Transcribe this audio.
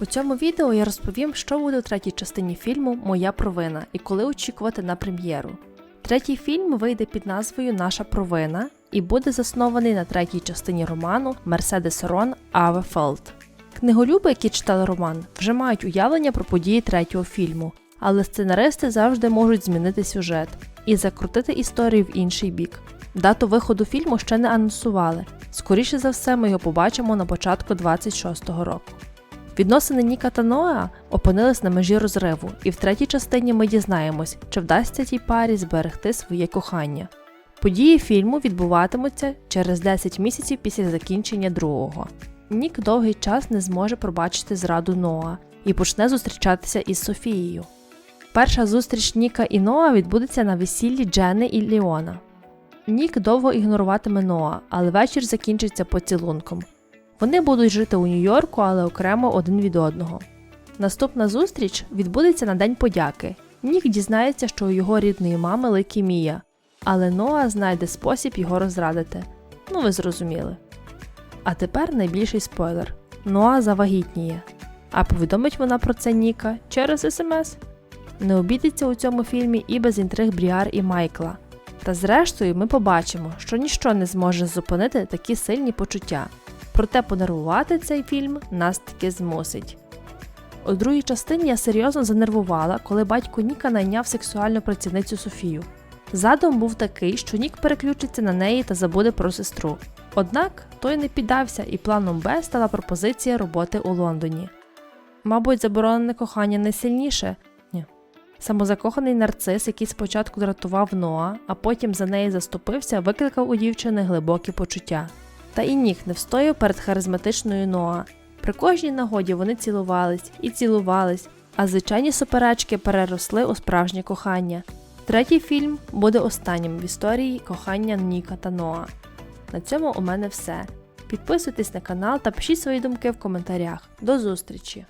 У цьому відео я розповім, що буде у третій частині фільму Моя провина і коли очікувати на прем'єру. Третій фільм вийде під назвою Наша провина і буде заснований на третій частині роману Мерседес Рон Аве. Книголюби, які читали роман, вже мають уявлення про події третього фільму, але сценаристи завжди можуть змінити сюжет і закрутити історію в інший бік. Дату виходу фільму ще не анонсували. Скоріше за все, ми його побачимо на початку 26-го року. Відносини Ніка та Ноа опинились на межі розриву, і в третій частині ми дізнаємось, чи вдасться тій парі зберегти своє кохання. Події фільму відбуватимуться через 10 місяців після закінчення другого. Нік довгий час не зможе пробачити зраду Ноа і почне зустрічатися із Софією. Перша зустріч Ніка і Ноа відбудеться на весіллі Джени і Ліона. Нік довго ігноруватиме Ноа, але вечір закінчиться поцілунком. Вони будуть жити у Нью-Йорку, але окремо один від одного. Наступна зустріч відбудеться на День подяки. Нік дізнається, що у його рідної мами лейкемія, але Ноа знайде спосіб його розрадити. Ну, ви зрозуміли. А тепер найбільший спойлер: Ноа завагітніє. А повідомить вона про це Ніка через смс. Не обійдеться у цьому фільмі і без інтриг Бріар і Майкла. Та зрештою ми побачимо, що ніщо не зможе зупинити такі сильні почуття. Проте подарувати цей фільм нас таки змусить. У другій частині я серйозно занервувала, коли батько Ніка найняв сексуальну працівницю Софію. Задум був такий, що Нік переключиться на неї та забуде про сестру. Однак той не піддався, і планом Б стала пропозиція роботи у Лондоні. Мабуть, заборонене кохання найсильніше. Ні. Самозакоханий нарцис, який спочатку дратував Ноа, а потім за неї заступився, викликав у дівчини глибокі почуття. Та і ніг не встояв перед харизматичною Ноа. При кожній нагоді вони цілувались і цілувались, а звичайні суперечки переросли у справжнє кохання. Третій фільм буде останнім в історії кохання Ніка та Ноа. На цьому у мене все. Підписуйтесь на канал та пишіть свої думки в коментарях. До зустрічі!